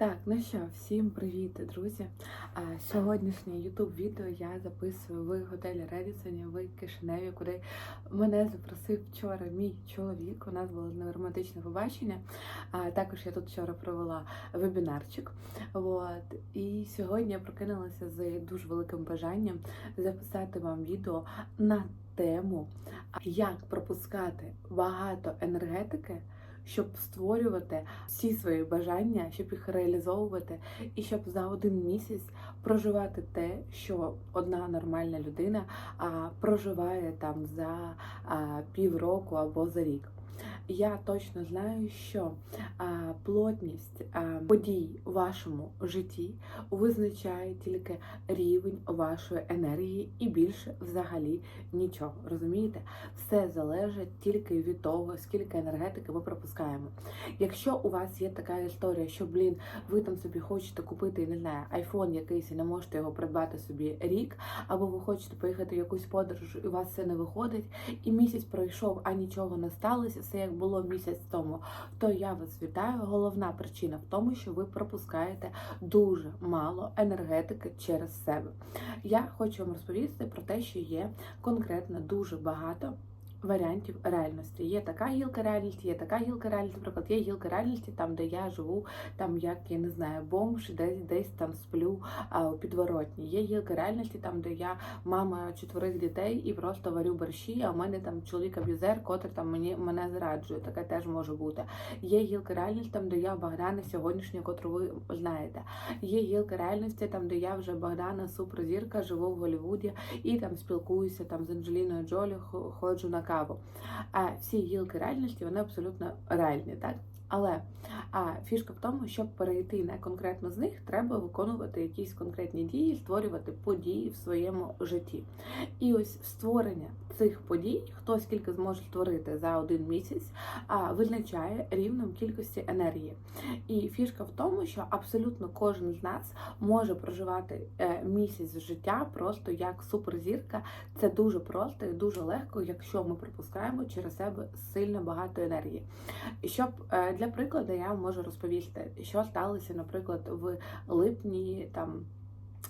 Так, ну що, всім привіт, друзі. Сьогоднішнє YouTube відео я записую в готелі Редісоні в Кишиневі, куди мене запросив вчора мій чоловік. У нас було з романтичне побачення. Також я тут вчора провела вебінарчик. От. І сьогодні я прокинулася з дуже великим бажанням записати вам відео на тему, як пропускати багато енергетики щоб створювати всі свої бажання, щоб їх реалізовувати, і щоб за один місяць проживати те, що одна нормальна людина проживає там за півроку або за рік. Я точно знаю, що плотність подій у вашому житті визначає тільки рівень вашої енергії і більше взагалі нічого. Розумієте? Все залежить тільки від того, скільки енергетики ми пропускаємо. Якщо у вас є така історія, що блін, ви там собі хочете купити, не знаю, айфон якийсь і не можете його придбати собі рік, або ви хочете поїхати в якусь подорож, і у вас це не виходить, і місяць пройшов, а нічого не сталося, все як було місяць тому, то я вас вітаю. Головна причина в тому, що ви пропускаєте дуже мало енергетики через себе. Я хочу вам розповісти про те, що є конкретно дуже багато варіантів реальності. Є така гілка реальності, є така гілка реальності. Наприклад, є гілка реальності, там, де я живу, там як я не знаю, бомж, десь десь там сплю а, у підворотні. Є гілка реальності, там, де я мама чотирьох дітей і просто варю борщі, а в мене там чоловік аб'юзер, котрий там мені мене зраджує. Таке теж може бути. Є гілка реальності, там, де я Богдана сьогоднішня, котру ви знаєте. Є гілка реальності, там, де я вже Богдана суперзірка, живу в Голлівуді і там спілкуюся там з Анджеліною Джолі, ходжу на каву. А всі гілки реальності вони абсолютно реальні, так? Але а, фішка в тому, щоб перейти на конкретно з них, треба виконувати якісь конкретні дії, створювати події в своєму житті. І ось створення цих подій, хто скільки зможе створити за один місяць, а, визначає рівнем кількості енергії. І фішка в тому, що абсолютно кожен з нас може проживати е, місяць життя просто як суперзірка. Це дуже просто і дуже легко, якщо ми пропускаємо через себе сильно багато енергії. Щоб е, для прикладу я можу розповісти, що сталося, наприклад, в липні там.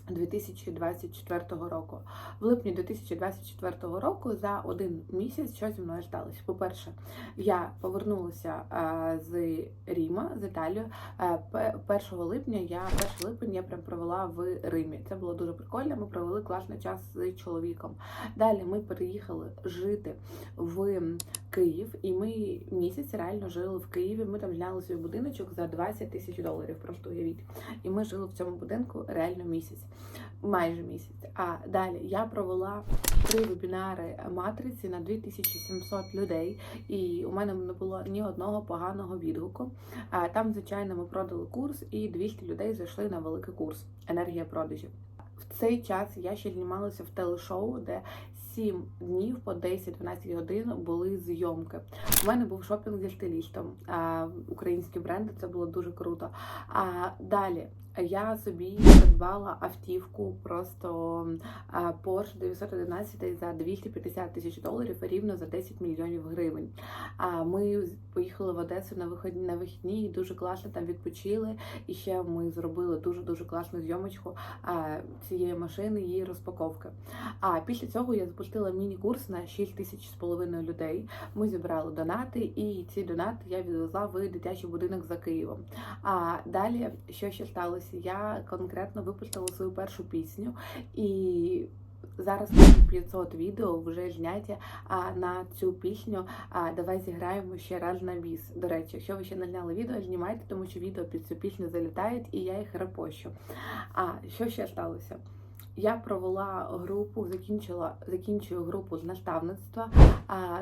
2024 року. В липні 2024 року за один місяць що зі мною сталося. По-перше, я повернулася з Ріма, з Італії. 1 липня я 1 липня я прям провела в Римі. Це було дуже прикольно. Ми провели класний час з чоловіком. Далі ми переїхали жити в Київ, і ми місяць реально жили в Києві. Ми там зняли свій будиночок за 20 тисяч доларів. Просто уявіть. І ми жили в цьому будинку реально місяць майже місяць. А далі я провела три вебінари матриці на 2700 людей, і у мене не було ні одного поганого відгуку. Там, звичайно, ми продали курс, і 200 людей зайшли на великий курс енергія продажів. В цей час я ще знімалася в телешоу, де 7 днів по 10-12 годин були зйомки. У мене був шопінг зі стилістом, українські бренди, це було дуже круто. А далі я собі придбала автівку просто Porsche 911 за 250 тисяч доларів, рівно за 10 мільйонів гривень. А ми поїхали в Одесу на вихідні на вихідні і дуже класно там відпочили. І ще ми зробили дуже дуже класну зйомочку цієї машини, її розпаковки. А після цього я запустила міні-курс на 6 тисяч з половиною людей. Ми зібрали донати, і ці донати я відвезла в дитячий будинок за Києвом. А далі що ще сталося? Я конкретно випустила свою першу пісню і. Зараз 500 відео вже зняті а на цю пісню. А давай зіграємо ще раз на біс. До речі, якщо ви ще не зняли відео, знімайте, тому що відео під цю пісню залітають і я їх репощу. А що ще сталося? Я провела групу, закінчила закінчую групу з наставництва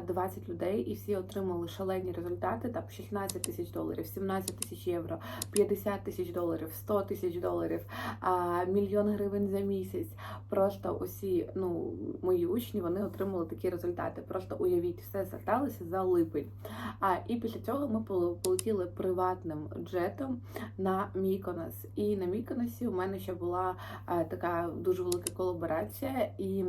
20 людей, і всі отримали шалені результати. Там 16 тисяч доларів, 17 тисяч євро, 50 тисяч доларів, 100 тисяч доларів, мільйон гривень за місяць. Просто усі ну мої учні вони отримали такі результати. Просто уявіть, все сталося за липень. А і після цього ми полетіли приватним джетом на Міконос. І на Міконосі у мене ще була така дуже велика колаборація, і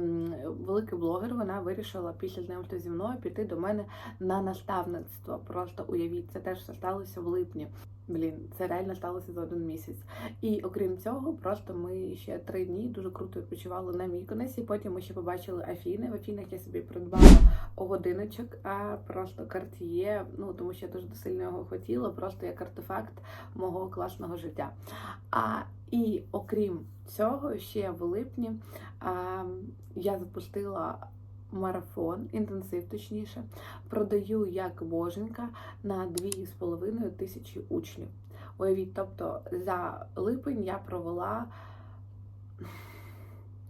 великий блогер вона вирішила після знайомства зі мною піти до мене на наставництво. Просто уявіть, це теж все сталося в липні. Блін, це реально сталося за один місяць. І окрім цього, просто ми ще три дні дуже круто відпочивали на Міконесі. Потім ми ще побачили Афіни. В Афінах я собі придбала годиночок, а просто карт'є. Ну тому що я дуже сильно його хотіла, просто як артефакт мого класного життя. А і окрім цього, ще в липні а, я запустила. Марафон, інтенсив, точніше, продаю як боженька на 2,5 тисячі учнів. Уявіть, тобто за липень я провела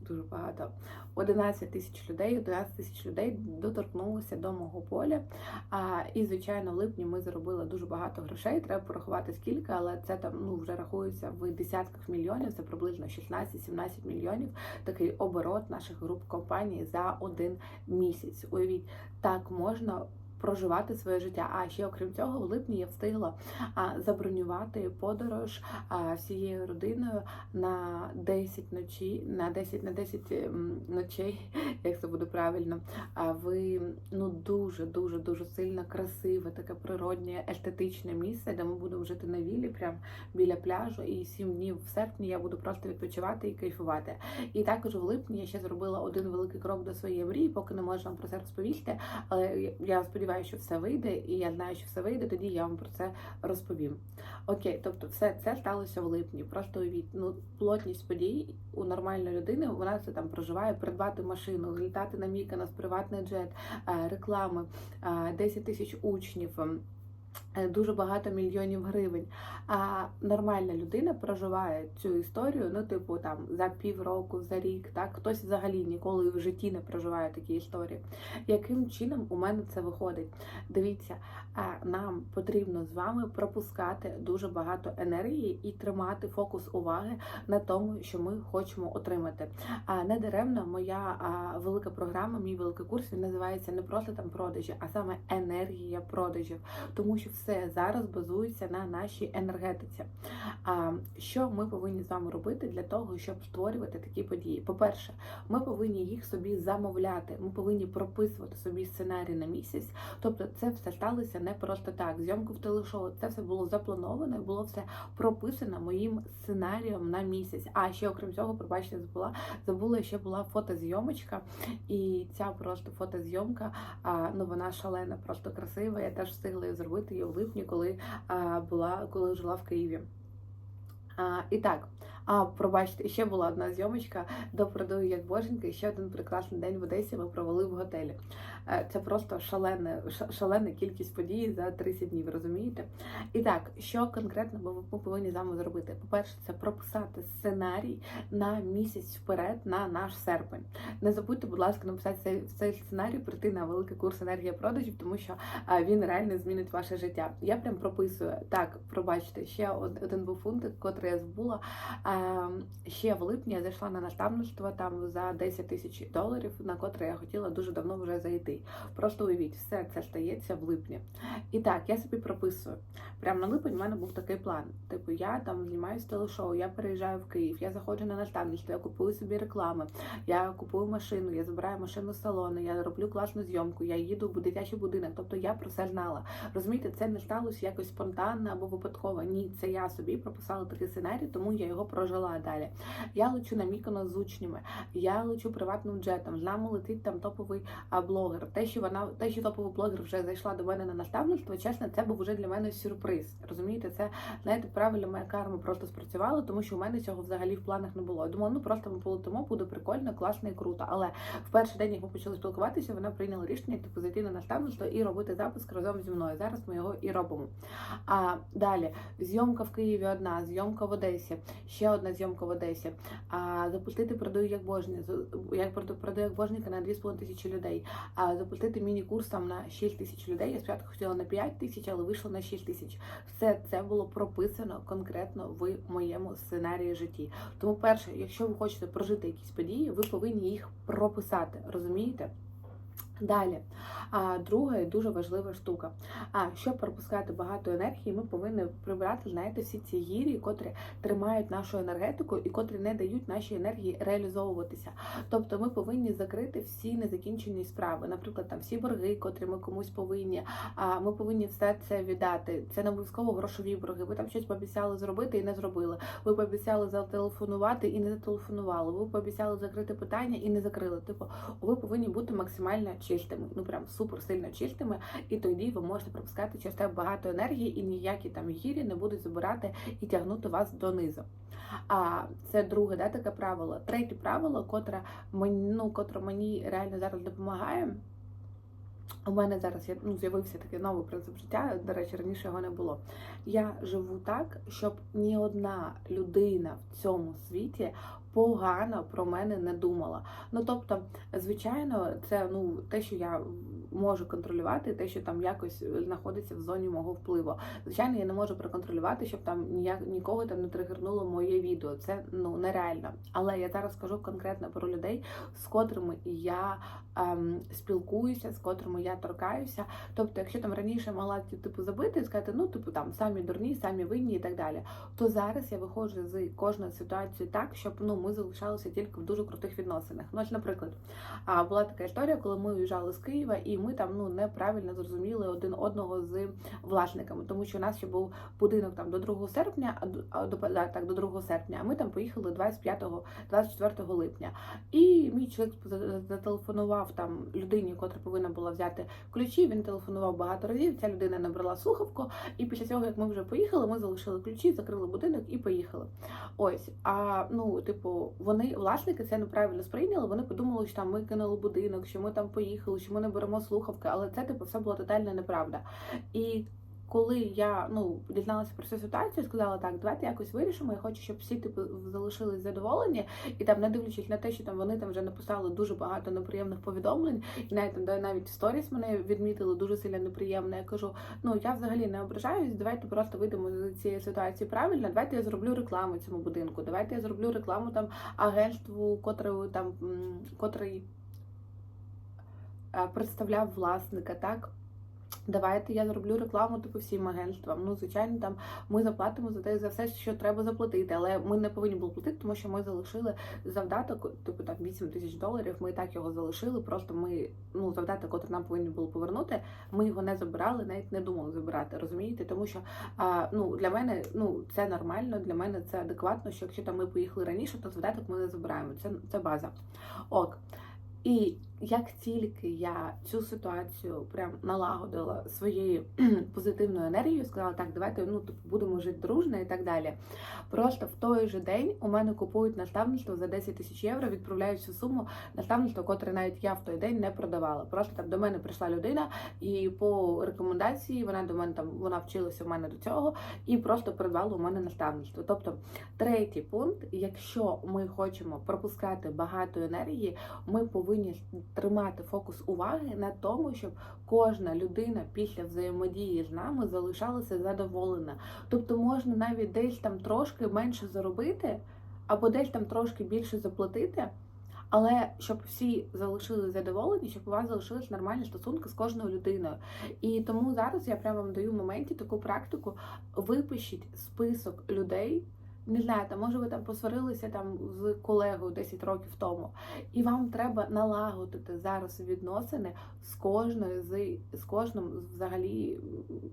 дуже багато. 11 тисяч людей, 11 тисяч людей доторкнулося до мого поля. А, І, звичайно, в липні ми заробили дуже багато грошей. Треба порахувати скільки, але це там ну вже рахується в десятках мільйонів. Це приблизно 16-17 мільйонів. Такий оборот наших груп компаній за один місяць. Уявіть, так можна проживати своє життя. А ще окрім цього, в липні я встигла забронювати подорож всією родиною на 10 ночі, на 10 на 10 ночей, як це буде правильно. А ви ну дуже дуже дуже сильно красиве, таке природнє, естетичне місце, де ми будемо жити на віллі, прям біля пляжу. І 7 днів в серпні я буду просто відпочивати і кайфувати. І також в липні я ще зробила один великий крок до своєї мрії, поки не можу вам про це розповісти. Але я сподіваюся, що все вийде, і я знаю, що все вийде, тоді я вам про це розповім. Окей, тобто, все це сталося в липні. Просто ну плотність подій у нормальної людини, вона це там проживає, придбати машину, літати на Міканас, приватний джет, е, реклами, е, 10 тисяч учнів. Е, Дуже багато мільйонів гривень. А нормальна людина проживає цю історію, ну, типу, там за півроку, за рік, так хтось взагалі ніколи в житті не проживає такі історії. Яким чином у мене це виходить? Дивіться, а, нам потрібно з вами пропускати дуже багато енергії і тримати фокус уваги на тому, що ми хочемо отримати. А не даремно моя велика програма, мій великий курс він називається не просто там продажі, а саме енергія продажів, тому що все зараз базується на нашій енергетиці. А що ми повинні з вами робити для того, щоб створювати такі події? По-перше, ми повинні їх собі замовляти. Ми повинні прописувати собі сценарій на місяць. Тобто, це все сталося не просто так. Зйомку в телешоу, це все було заплановано, і було все прописано моїм сценарієм на місяць. А ще окрім цього, пробачте, забула забула, ще була фотозйомочка, і ця просто фотозйомка, ну вона шалена, просто красива. Я теж встигла її зробити липні, коли була, коли жила в Києві. І так, а пробачте, ще була одна зйомочка до продаю як боженька, і ще один прекрасний день в Одесі ми провели в готелі. Е, Це просто шалене, шалена кількість подій за 30 днів, розумієте? І так, що конкретно ми повинні з вами зробити? По-перше, це прописати сценарій на місяць вперед на наш серпень. Не забудьте, будь ласка, написати цей, цей сценарій, прийти на великий курс енергія продажів, тому що а, він реально змінить ваше життя. Я прям прописую так, пробачте, ще один був пункт, котрий я забула. А, ще в липні я зайшла на наставництво там за 10 тисяч доларів, на котре я хотіла дуже давно вже зайти. Просто уявіть, все це стається в липні. І так, я собі прописую. Прямо на липень в мене був такий план. Типу, я там знімаюсь телешоу, я переїжджаю в Київ, я заходжу на наставництво, я купую собі реклами, я купую машину, я забираю машину з салону, я роблю класну зйомку, я їду в дитячий будинок. Тобто я про це знала. Розумієте, це не сталося якось спонтанно або випадково. Ні, це я собі прописала такий сценарій, тому я його прожила далі. Я лечу на Міконос з учнями, я лечу приватним джетом. З нами летить там топовий блогер. Те, що вона, те, що топовий блогер вже зайшла до мене на наставництво, чесно, це був вже для мене сюрприз. Розумієте, це знаєте, правильно моя карма просто спрацювала, тому що у мене цього взагалі в планах не було. Я думала, ну просто ми полетимо, буде прикольно, класно і круто. Але в перший день, як ми почали спілкуватися, вона прийняла рішення типу зайти на наставництво і робити запуск разом зі мною. Зараз ми його і робимо. А далі зйомка в Києві одна, зйомка в Одесі, ще одна зйомка в Одесі. А запустити продаю як божні, як продаю як божника на 2,5 тисячі людей. А запустити міні-курс там на 6 тисяч людей. Я спочатку хотіла на 5 тисяч, але вийшло на 6 тисяч. Все це було прописано конкретно в моєму сценарії житті. Тому, перше, якщо ви хочете прожити якісь події, ви повинні їх прописати. Розумієте? Далі, а друга і дуже важлива штука. А щоб пропускати багато енергії, ми повинні прибирати, знаєте, всі ці гірі, котрі тримають нашу енергетику і котрі не дають нашій енергії реалізовуватися. Тобто ми повинні закрити всі незакінчені справи, наприклад, там всі борги, котрі ми комусь повинні. А ми повинні все це віддати. Це не обов'язково грошові борги. Ви там щось пообіцяли зробити і не зробили. Ви пообіцяли зателефонувати і не зателефонували. Ви пообіцяли закрити питання і не закрили. Типу, ви повинні бути максимально чистими, ну прям супер сильно чистими, і тоді ви можете пропускати через те багато енергії, і ніякі там гірі не будуть забирати і тягнути вас донизу. А це друге, да, таке правило. Третє правило, котре мені, ну, котре мені реально зараз допомагає. У мене зараз ну, з'явився такий новий принцип життя. До речі, раніше його не було. Я живу так, щоб ні одна людина в цьому світі погано про мене не думала. Ну тобто, звичайно, це ну те, що я можу контролювати, те, що там якось знаходиться в зоні мого впливу. Звичайно, я не можу проконтролювати, щоб там ніяк нікого там не тригернуло моє відео. Це ну нереально. Але я зараз скажу конкретно про людей, з котрими я ем, спілкуюся, з котрими я торкаюся. Тобто, якщо там раніше могла типу забити і сказати, ну типу там самі дурні, самі винні і так далі, то зараз я виходжу з кожної ситуації так, щоб ну ми залишалися тільки в дуже крутих відносинах. Ну, ось, наприклад, була така історія, коли ми уїжджали з Києва, і ми там ну неправильно зрозуміли один одного з власниками, тому що у нас ще був будинок там до 2 серпня, до так до 2 серпня. А ми там поїхали 25-24 липня. І мій чоловік зателефонував там людині, котра повинна була взяти ключі. Він телефонував багато разів. Ця людина набрала слухавку, і після цього, як ми вже поїхали, ми залишили ключі, закрили будинок і поїхали. Ось, а ну, типу, вони власники це неправильно сприйняли. Вони подумали, що там ми кинули будинок, що ми там поїхали, що ми не беремо слухавки, але це типу все була тотальна неправда. І коли я ну дізналася про цю ситуацію, сказала так, давайте якось вирішимо. Я хочу, щоб всі типу залишились задоволені, і там, не дивлячись на те, що там вони там вже написали дуже багато неприємних повідомлень, і навіть там навіть сторіс мене відмітили дуже сильно неприємно. Я кажу, ну я взагалі не ображаюсь. Давайте просто вийдемо з цієї ситуації правильно. Давайте я зроблю рекламу цьому будинку. Давайте я зроблю рекламу там агентству, котре там котрий представляв власника, так. Давайте я зроблю рекламу типу всім агентствам. Ну, звичайно, там ми заплатимо за те за все, що треба заплатити, але ми не повинні були платити, тому що ми залишили завдаток, типу там 8 тисяч доларів. Ми так його залишили. Просто ми ну завдаток, який нам повинні були повернути. Ми його не забирали, навіть не думали забирати. Розумієте? Тому що а, ну для мене ну це нормально, для мене це адекватно. Що якщо там ми поїхали раніше, то завдаток ми не забираємо. Це це база. Ок. І як тільки я цю ситуацію прям налагодила своєю позитивною енергією, сказала, так, давайте ну, типу, будемо жити дружно і так далі. Просто в той же день у мене купують наставництво за 10 тисяч євро, відправляють цю суму наставництво, котре навіть я в той день не продавала. Просто там до мене прийшла людина, і по рекомендації вона до мене там вона вчилася в мене до цього і просто придбала у мене наставництво. Тобто, третій пункт: якщо ми хочемо пропускати багато енергії, ми повинні тримати фокус уваги на тому, щоб кожна людина після взаємодії з нами залишалася задоволена. Тобто можна навіть десь там трошки менше заробити, або десь там трошки більше заплатити. Але щоб всі залишились задоволені, щоб у вас залишились нормальні стосунки з кожною людиною. І тому зараз я прямо вам даю в моменті таку практику: випишіть список людей не знаю, там, може ви там посварилися там з колегою 10 років тому, і вам треба налагодити зараз відносини з кожною з з кожним взагалі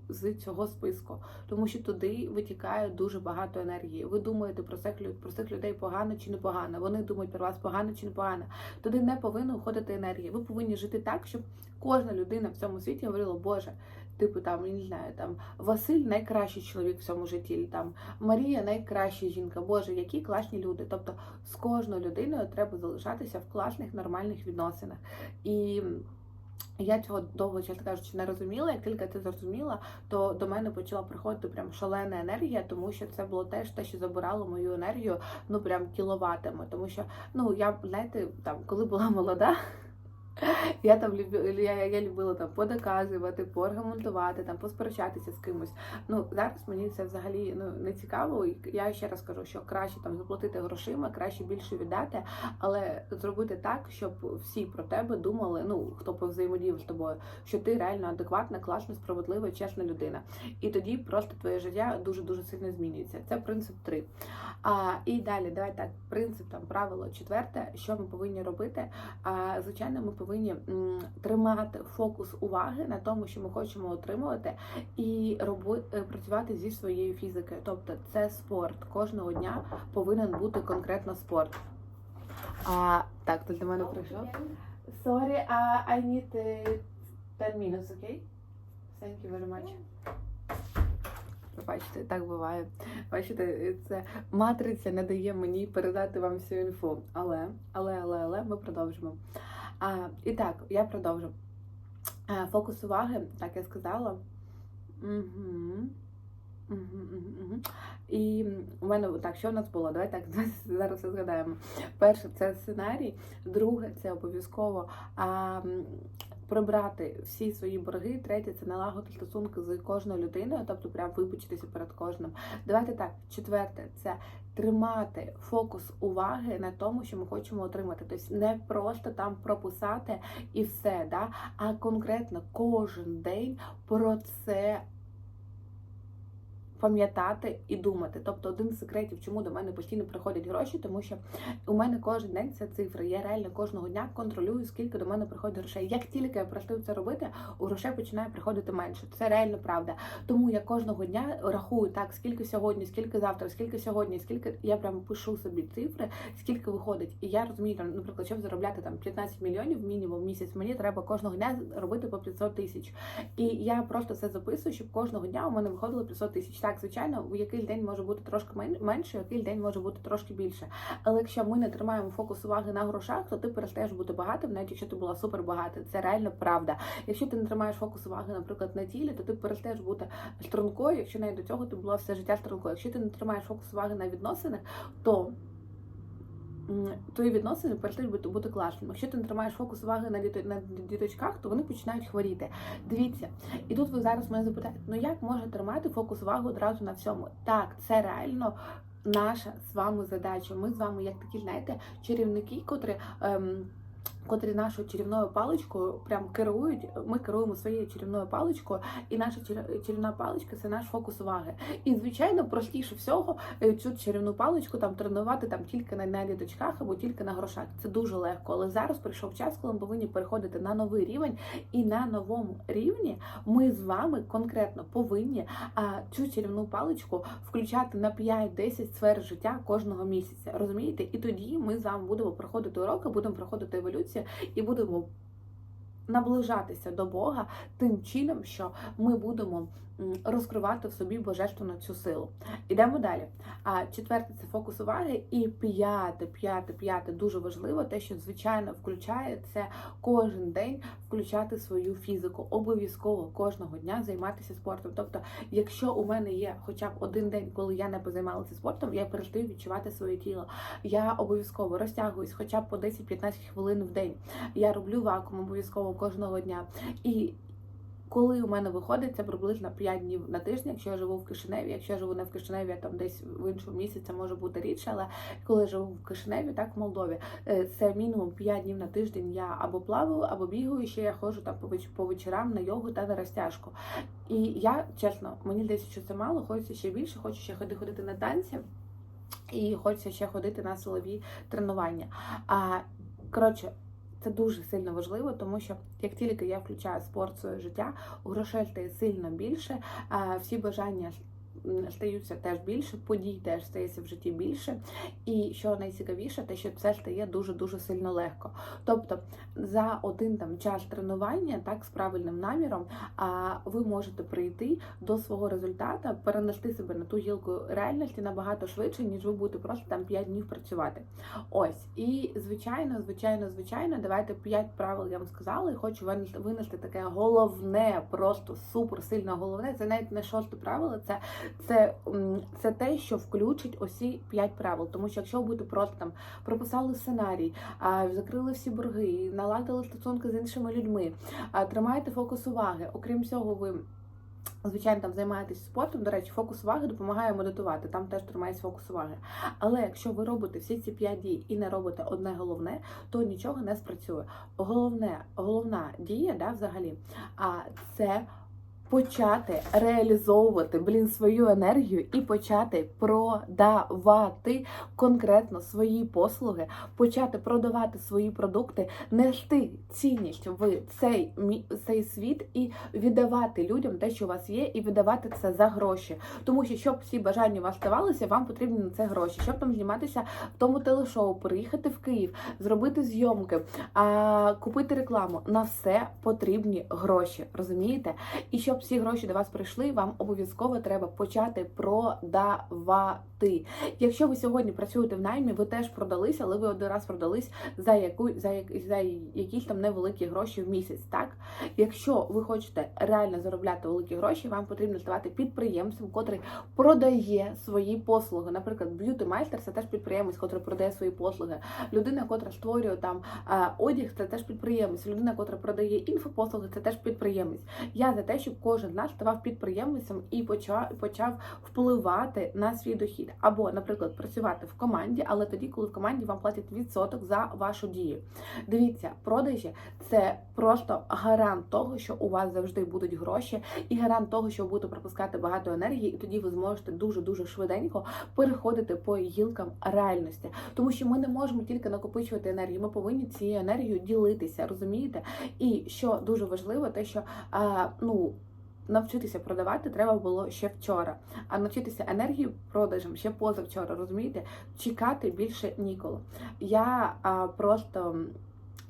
з цього списку, тому що туди витікає дуже багато енергії. Ви думаєте про цих про цих людей погано чи непогано. Вони думають про вас погано чи непогано. Туди не повинна входити енергія. Ви повинні жити так, щоб кожна людина в цьому світі говорила, Боже типу там, я не знаю, там Василь найкращий чоловік в цьому житті, там Марія найкраща жінка. Боже, які класні люди. Тобто з кожною людиною треба залишатися в класних, нормальних відносинах. І я цього довго, чесно кажучи, не розуміла. Як тільки це зрозуміла, то до мене почала приходити прям шалена енергія, тому що це було теж те, що забирало мою енергію, ну прям кіловатами. Тому що, ну я знаєте, там, коли була молода. Я там любила, я, я любила там подоказувати, поаргументувати, там посперечатися з кимось. Ну зараз мені це взагалі ну не цікаво. Я ще раз кажу, що краще там заплатити грошима, краще більше віддати, але зробити так, щоб всі про тебе думали. Ну хто повзаємодіяв з тобою, що ти реально адекватна, класна, справедлива, чесна людина. І тоді просто твоє життя дуже дуже сильно змінюється. Це принцип 3. А, І далі, давай так, принцип там правило четверте, що ми повинні робити. А, Звичайно, ми повинні м, тримати фокус уваги на тому, що ми хочемо отримувати, і роби, е, працювати зі своєю фізикою. Тобто це спорт. Кожного дня повинен бути конкретно спорт. А, так, ти до мене прийшов? Sorry, uh, I need uh, 10 minutes, okay? Thank you very much. Бачите, так буває. Бачите, це матриця не дає мені передати вам всю інфу. Але, але, але, але ми продовжимо. А, і так, я продовжу. А, фокус уваги, так я сказала. Угу. Угу, угу, угу. І у мене так, що в нас було? Давай так зараз все згадаємо. Перше, це сценарій, друге, це обов'язково а, прибрати всі свої борги. Третє це налагодити стосунки з кожною людиною, тобто прям вибачитися перед кожним. Давайте так, четверте, це тримати фокус уваги на тому, що ми хочемо отримати. Тобто не просто там прописати і все, да? а конкретно кожен день про це пам'ятати і думати. Тобто один з секретів, чому до мене постійно приходять гроші, тому що у мене кожен день це цифри. Я реально кожного дня контролюю, скільки до мене приходить грошей. Як тільки я перестаю це робити, у грошей починає приходити менше. Це реально правда. Тому я кожного дня рахую так, скільки сьогодні, скільки завтра, скільки сьогодні, скільки я прямо пишу собі цифри, скільки виходить. І я розумію, наприклад, щоб заробляти там 15 мільйонів мінімум в місяць, мені треба кожного дня робити по 500 тисяч. І я просто це записую, щоб кожного дня у мене виходило 500 тисяч. Так, звичайно, у який день може бути трошки менше, у який день може бути трошки більше. Але якщо ми не тримаємо фокус уваги на грошах, то ти перестаєш бути багатим, навіть якщо ти була супер багата. Це реально правда. Якщо ти не тримаєш фокус уваги, наприклад, на тілі, то ти перестаєш бути стрункою, якщо навіть до цього ти була все життя стрункою. Якщо ти не тримаєш фокус уваги на відносинах, то твої відносини перестають бути, класними. Якщо ти не тримаєш фокус уваги на, діто, на діточках, то вони починають хворіти. Дивіться, і тут ви зараз мене запитаєте, ну як може тримати фокус уваги одразу на всьому? Так, це реально. Наша з вами задача. Ми з вами, як такі, знаєте, чарівники, котрі. Ем, котрі нашою чарівною паличкою прям керують. Ми керуємо своєю чарівною паличкою, і наша чарівна паличка це наш фокус уваги. І звичайно, простіше всього е, цю чарівну паличку там тренувати там тільки на, на діточках або тільки на грошах. Це дуже легко. Але зараз прийшов час, коли ми повинні переходити на новий рівень, і на новому рівні ми з вами конкретно повинні а, цю чарівну паличку включати на 5-10 сфер життя кожного місяця. Розумієте? І тоді ми з вами будемо проходити уроки, будемо проходити еволюцію і будемо наближатися до Бога тим чином, що ми будемо розкривати в собі божественну цю силу. Ідемо далі. А четверте це фокус уваги. І п'яте, п'яте, п'яте дуже важливо, те, що звичайно включає це кожен день включати свою фізику. Обов'язково кожного дня займатися спортом. Тобто, якщо у мене є хоча б один день, коли я не позаймалася спортом, я перестаю відчувати своє тіло. Я обов'язково розтягуюсь хоча б по 10-15 хвилин в день. Я роблю вакуум обов'язково кожного дня. І коли у мене виходить, це приблизно 5 днів на тиждень, якщо я живу в Кишиневі, якщо я живу не в Кишиневі, а там десь в іншому місці, це може бути рідше, але коли я живу в Кишиневі, так в Молдові, е, це мінімум 5 днів на тиждень я або плаваю, або бігаю, ще я ходжу там по вечорам на йогу та на розтяжку. І я, чесно, мені здається, що це мало, хочеться ще більше, хочу ще ходи ходити на танці. І хочеться ще ходити на силові тренування. А коротше, це дуже сильно важливо, тому що як тільки я включаю спорт в своє життя, грошей стає сильно більше, всі бажання стаються теж більше, подій теж стається в житті більше. І що найцікавіше, те, що це стає дуже дуже сильно легко. Тобто за один там час тренування, так з правильним наміром, а ви можете прийти до свого результату, перенести себе на ту гілку реальності набагато швидше, ніж ви будете просто там 5 днів працювати. Ось, і звичайно, звичайно, звичайно, давайте 5 правил я вам сказала, і хочу винести таке головне, просто супер сильно головне. Це навіть не шосте правило, це Це, це те, що включить усі п'ять правил. Тому що якщо ви будете просто там прописали сценарій, закрили всі борги, наладили стосунки з іншими людьми, тримаєте фокус уваги. Окрім цього, ви. Звичайно, там займаєтесь спортом. До речі, фокус уваги допомагає медитувати. Там теж тримається фокус уваги. Але якщо ви робите всі ці п'ять дій і не робите одне головне, то нічого не спрацює. Головне, головна дія, да, взагалі, а це почати реалізовувати блін свою енергію і почати продавати конкретно свої послуги, почати продавати свої продукти, нести цінність в цей цей світ і віддавати людям те, що у вас є, і віддавати це за гроші. Тому що щоб всі бажання у вас ставалися, вам потрібні на це гроші. Щоб там зніматися в тому телешоу, приїхати в Київ, зробити зйомки, купити рекламу. На все потрібні гроші. Розумієте? І щоб всі гроші до вас прийшли, вам обов'язково треба почати продавати. Якщо ви сьогодні працюєте в наймі, ви теж продались, але ви один раз продались за яку за, за якісь там невеликі гроші в місяць. Так, якщо ви хочете реально заробляти великі гроші, вам потрібно ставати підприємцем, котрий продає свої послуги. Наприклад, б'юти майстер це теж підприємець, котрий продає свої послуги. Людина, котра створює там одяг, це теж підприємець. Людина, котра продає інфопослуги, це теж підприємець. Я за те, щоб кожен з нас ставав підприємцем і почав почав впливати на свій дохід. Або, наприклад, працювати в команді, але тоді, коли в команді вам платять відсоток за вашу дію. Дивіться, продажі це просто гарант того, що у вас завжди будуть гроші, і гарант того, що ви будете пропускати багато енергії, і тоді ви зможете дуже дуже швиденько переходити по гілкам реальності. Тому що ми не можемо тільки накопичувати енергію, ми повинні цією енергією ділитися, розумієте? І що дуже важливо, те, що а, ну. Навчитися продавати треба було ще вчора, а навчитися енергію продажем ще позавчора, розумієте? Чекати більше ніколи. Я а, просто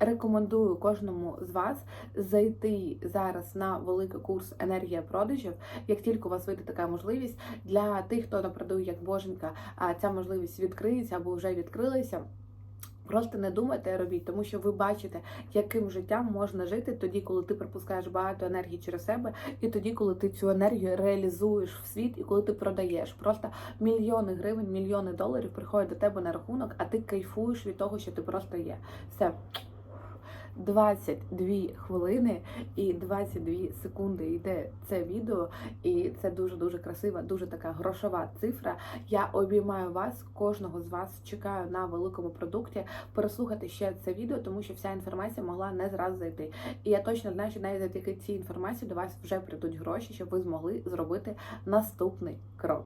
рекомендую кожному з вас зайти зараз на великий курс енергія продажів. Як тільки у вас вийде така можливість для тих, хто не продає як боженька, а ця можливість відкриється або вже відкрилася. Просто не думайте, робіть, тому що ви бачите, яким життям можна жити тоді, коли ти пропускаєш багато енергії через себе, і тоді, коли ти цю енергію реалізуєш в світ, і коли ти продаєш. Просто мільйони гривень, мільйони доларів приходять до тебе на рахунок, а ти кайфуєш від того, що ти просто є. Все. 22 хвилини і 22 секунди йде це відео, і це дуже дуже красива, дуже така грошова цифра. Я обіймаю вас, кожного з вас чекаю на великому продукті. Переслухати ще це відео, тому що вся інформація могла не зразу зайти. І я точно знаю, що навіть завдяки цій інформації до вас вже прийдуть гроші, щоб ви змогли зробити наступний крок.